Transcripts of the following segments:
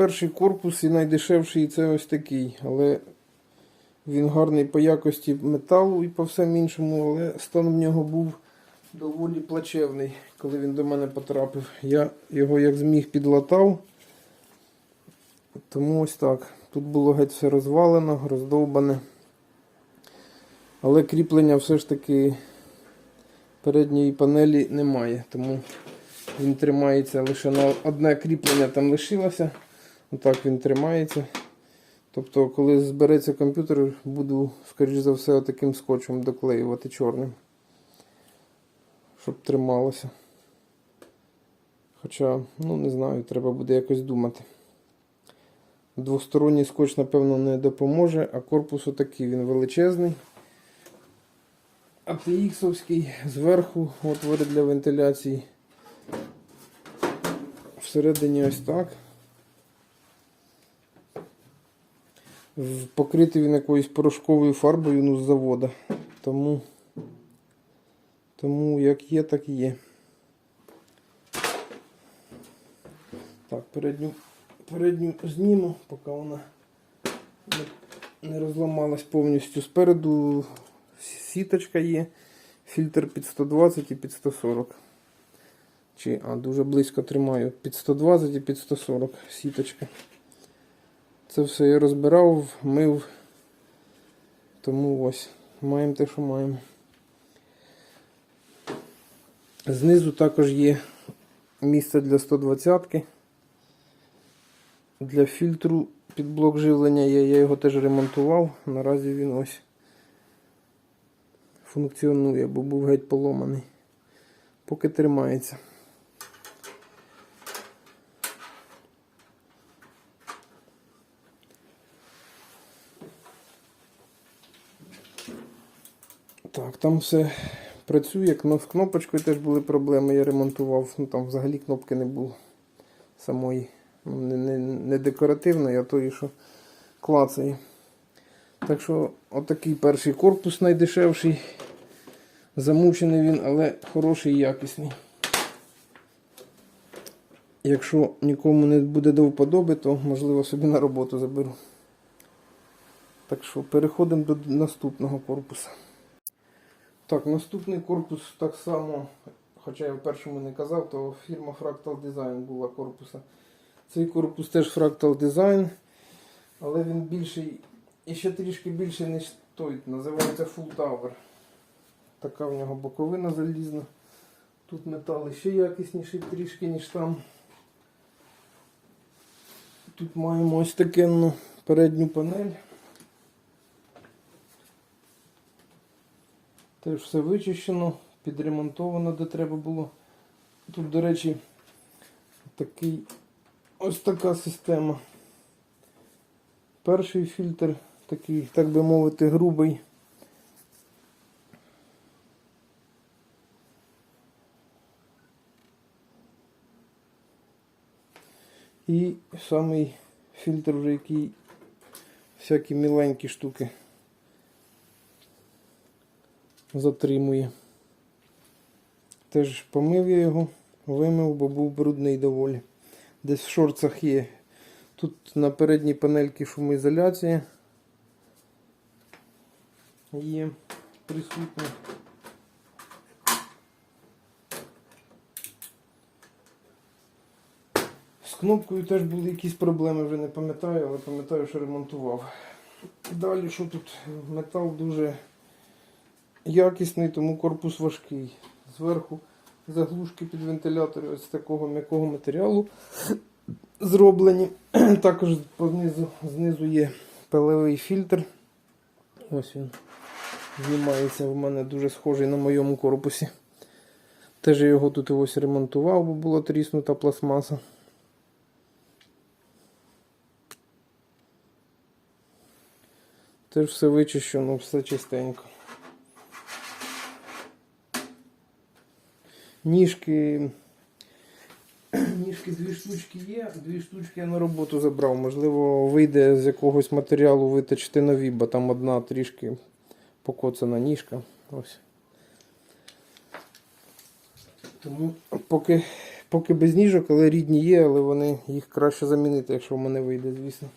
перший корпус і найдешевший це ось такий. Але він гарний по якості металу і по всем іншому, але стан в нього був доволі плачевний, коли він до мене потрапив. Я його як зміг підлатав. Тому ось так. Тут було геть все розвалено, роздовбане. Але кріплення все ж таки передньої панелі немає, тому він тримається лише на одне кріплення там лишилося. Отак він тримається. Тобто, коли збереться комп'ютер, буду, скоріш за все, таким скотчем доклеювати чорним. Щоб трималося. Хоча, ну не знаю, треба буде якось думати. Двосторонній скотч, напевно, не допоможе, а корпус отакий, він величезний. ATX-овський зверху отвори для вентиляції. Всередині ось так. Покритий він якоюсь порошковою фарбою ну, з завода. Тому, тому як є, так і є. Так, передню, передню зніму, поки вона не, не розламалась повністю. Спереду сіточка є, фільтр під 120 і під 140. Чи, а, дуже близько тримаю. Під 120 і під 140 сіточка. Це все я розбирав, мив. Тому ось, маємо те, що маємо. Знизу також є місце для 120-ки. Для фільтру під блок живлення є, я його теж ремонтував. Наразі він ось функціонує, бо був геть поломаний. Поки тримається. Так, там все працює. З кнопочкою теж були проблеми, я ремонтував. Ну, там взагалі кнопки не було самої. Ну, Не, не, не декоративної, а тої, що клацає. Так що, отакий перший корпус найдешевший. Замучений він, але хороший і якісний. Якщо нікому не буде до вподоби, то можливо собі на роботу заберу. Так що переходимо до наступного корпуса. Так, наступний корпус так само, хоча я в першому не казав, то фірма Fractal Design була корпуса. Цей корпус теж Fractal Design, але він більший і ще трішки більший, ніж той. Називається Full Tower. Така в нього боковина залізна. Тут метал ще якісніший трішки, ніж там. Тут маємо ось таке ну, передню панель. Теж все вичищено, підремонтовано, де треба було. Тут, до речі, такий, ось така система. Перший фільтр, такий, так би мовити, грубий. І самий фільтр, вже який всякі міленькі штуки затримує. Теж помив я його, вимив, бо був брудний доволі. Десь в шорцах є. Тут на передній панельці шумоізоляція є присутня. З кнопкою теж були якісь проблеми, вже не пам'ятаю, але пам'ятаю, що ремонтував. Далі що тут? Метал дуже якісний, тому корпус важкий. Зверху заглушки під вентилятори ось такого м'якого матеріалу зроблені. Також понизу, знизу є пиловий фільтр. Ось він знімається в мене дуже схожий на моєму корпусі. Теж я його тут ось ремонтував, бо була тріснута пластмаса. Теж все вичищено, все чистенько. Ніжки. Ніжки дві штучки є, дві штучки я на роботу забрав. Можливо, вийде з якогось матеріалу виточити нові, бо там одна трішки покоцана ніжка. Ось. Тому поки поки без ніжок, але рідні є, але вони їх краще замінити, якщо в мене вийде, звісно.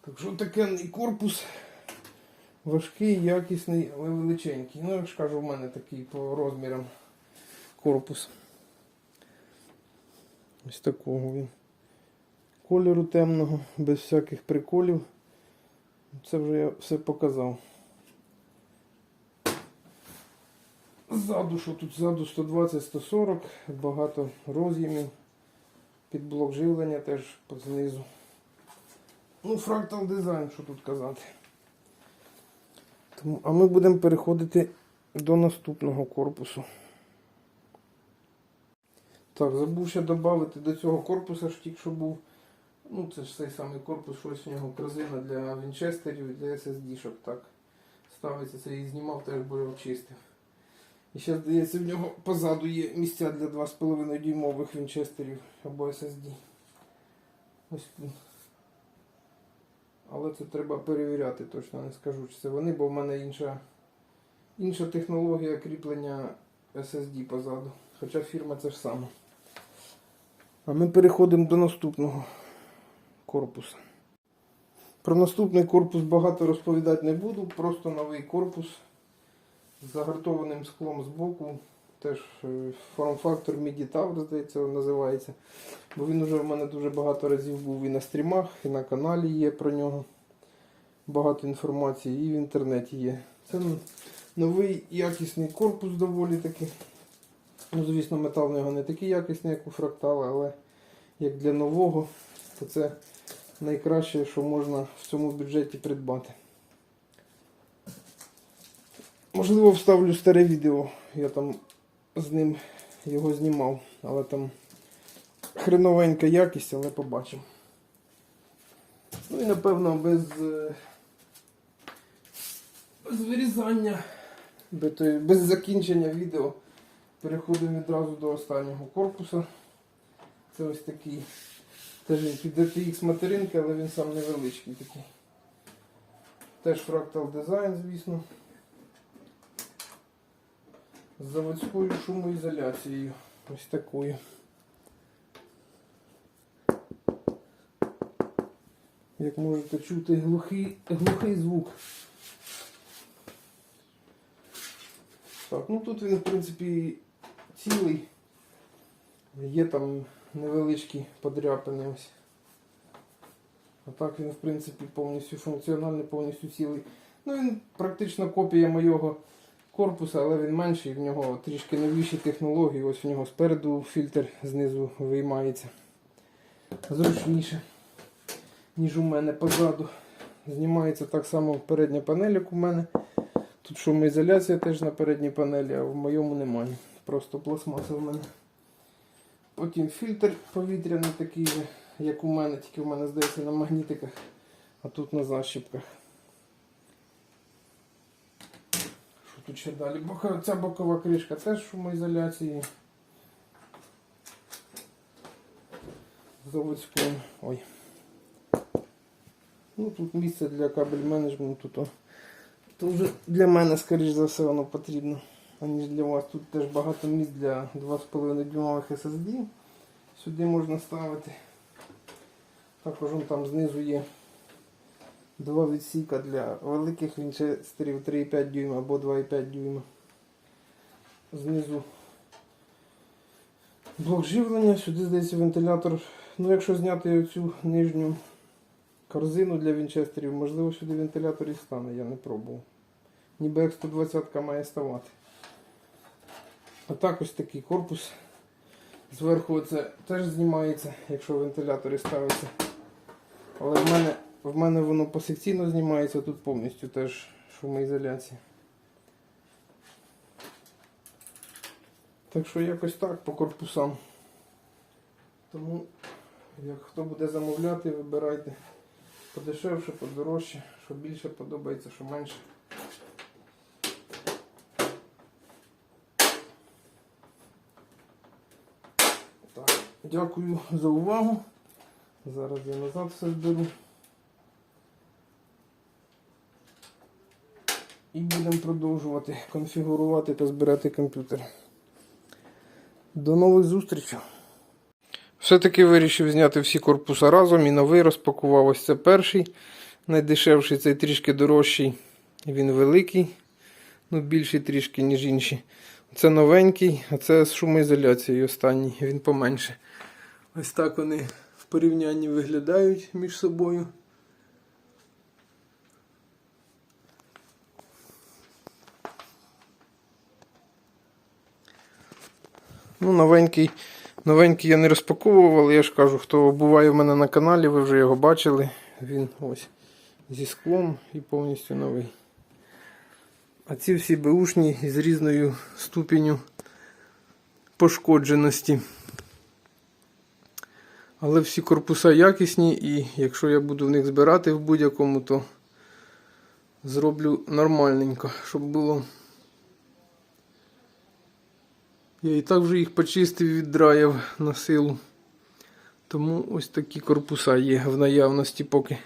Так що такий корпус важкий, якісний, але величенький. Ну, як ж кажу, в мене такий по розмірам корпус. Ось такого він. Кольору темного, без всяких приколів. Це вже я все показав. Ззаду, що тут ззаду 120-140, багато роз'ємів. Під блок живлення теж знизу. Ну, фрактал дизайн, що тут казати. Тому, а ми будемо переходити до наступного корпусу. Так, забув ще додати до цього корпуса, що тільки що був. Ну, це ж цей самий корпус, що ось в нього корзина для вінчестерів і для SSD-шок. Так. Ставиться, це і знімав, теж був чистив. І ще, здається, в нього позаду є місця для 2,5 дюймових вінчестерів або SSD. Ось тут. Але це треба перевіряти, точно не скажу, чи це вони, бо в мене інша, інша технологія кріплення SSD позаду. Хоча фірма це ж сама. А ми переходимо до наступного корпуса. Про наступний корпус багато розповідати не буду, просто новий корпус з загартованим склом збоку. Теж е, форм-фактор Tower, здається, називається. Бо він уже в мене дуже багато разів був і на стрімах, і на каналі є про нього. Багато інформації і в інтернеті є. Це новий якісний корпус доволі таки. Ну, звісно, метал в нього не такий якісний, як у фрактала, але як для нового, то це найкраще, що можна в цьому бюджеті придбати. Можливо, вставлю старе відео. Я там з ним його знімав, але там хреновенька якість, але побачимо. Ну і напевно без, е, без вирізання, без закінчення відео переходимо відразу до останнього корпуса. Це ось такий. Теж під DTX материнки, але він сам невеличкий такий. Теж фрактал дизайн, звісно. З заводською шумоізоляцією. Ось такою. Як можете чути, глухий, глухий звук. Так, ну тут він, в принципі, цілий. Є там невеличкі подряпини ось. А він, в принципі, повністю функціональний, повністю цілий. Ну, він практично копія моєго корпуса, але він менший, в нього трішки новіші технології. Ось в нього спереду фільтр знизу виймається. Зручніше, ніж у мене позаду. Знімається так само передня панель, як у мене. Тут шумоізоляція теж на передній панелі, а в моєму немає. Просто пластмаса в мене. Потім фільтр повітряний такий як у мене, тільки у мене здається на магнітиках, а тут на защіпках. Що тут ще далі? Бока, ця бокова кришка теж шумоізоляції. Заводською. Ой. Ну тут місце для кабель менеджменту, то, то вже для мене, скоріш за все, воно потрібно, аніж для вас. Тут теж багато місць для 2,5 дюймових SSD. Сюди можна ставити. Також вон там знизу є два відсіка для великих вінчестерів 3,5 дюйма або 2,5 дюйма. Знизу блок живлення, сюди здається вентилятор. Ну, якщо зняти оцю нижню корзину для вінчестерів, можливо, сюди вентилятор і стане, я не пробував. Ніби як 120 має ставати. А так ось такий корпус. Зверху це теж знімається, якщо вентилятори ставиться. Але в мене, в мене воно посекційно знімається, тут повністю теж шумоізоляція. Так що якось так по корпусам. Тому, як хто буде замовляти, вибирайте подешевше, подорожче, що більше подобається, що менше. Так, дякую за увагу. Зараз я назад все зберу. І будемо продовжувати конфігурувати та збирати комп'ютер. До нових зустрічей! Все-таки вирішив зняти всі корпуса разом і новий розпакував. Ось це перший. Найдешевший, цей трішки дорожчий. Він великий, ну більший трішки, ніж інші. Це новенький, а це з шумоізоляцією останній, він поменше. Ось так вони в порівнянні виглядають між собою. Ну, новенький, новенький я не розпаковував, але я ж кажу, хто буває в мене на каналі, ви вже його бачили. Він ось зі склом і повністю новий. А ці всі беушні з різною ступеню пошкодженості. Але всі корпуса якісні, і якщо я буду в них збирати в будь-якому, то зроблю нормальненько, щоб було. Я і так вже їх почистив і віддраяв на силу. Тому ось такі корпуса є в наявності поки.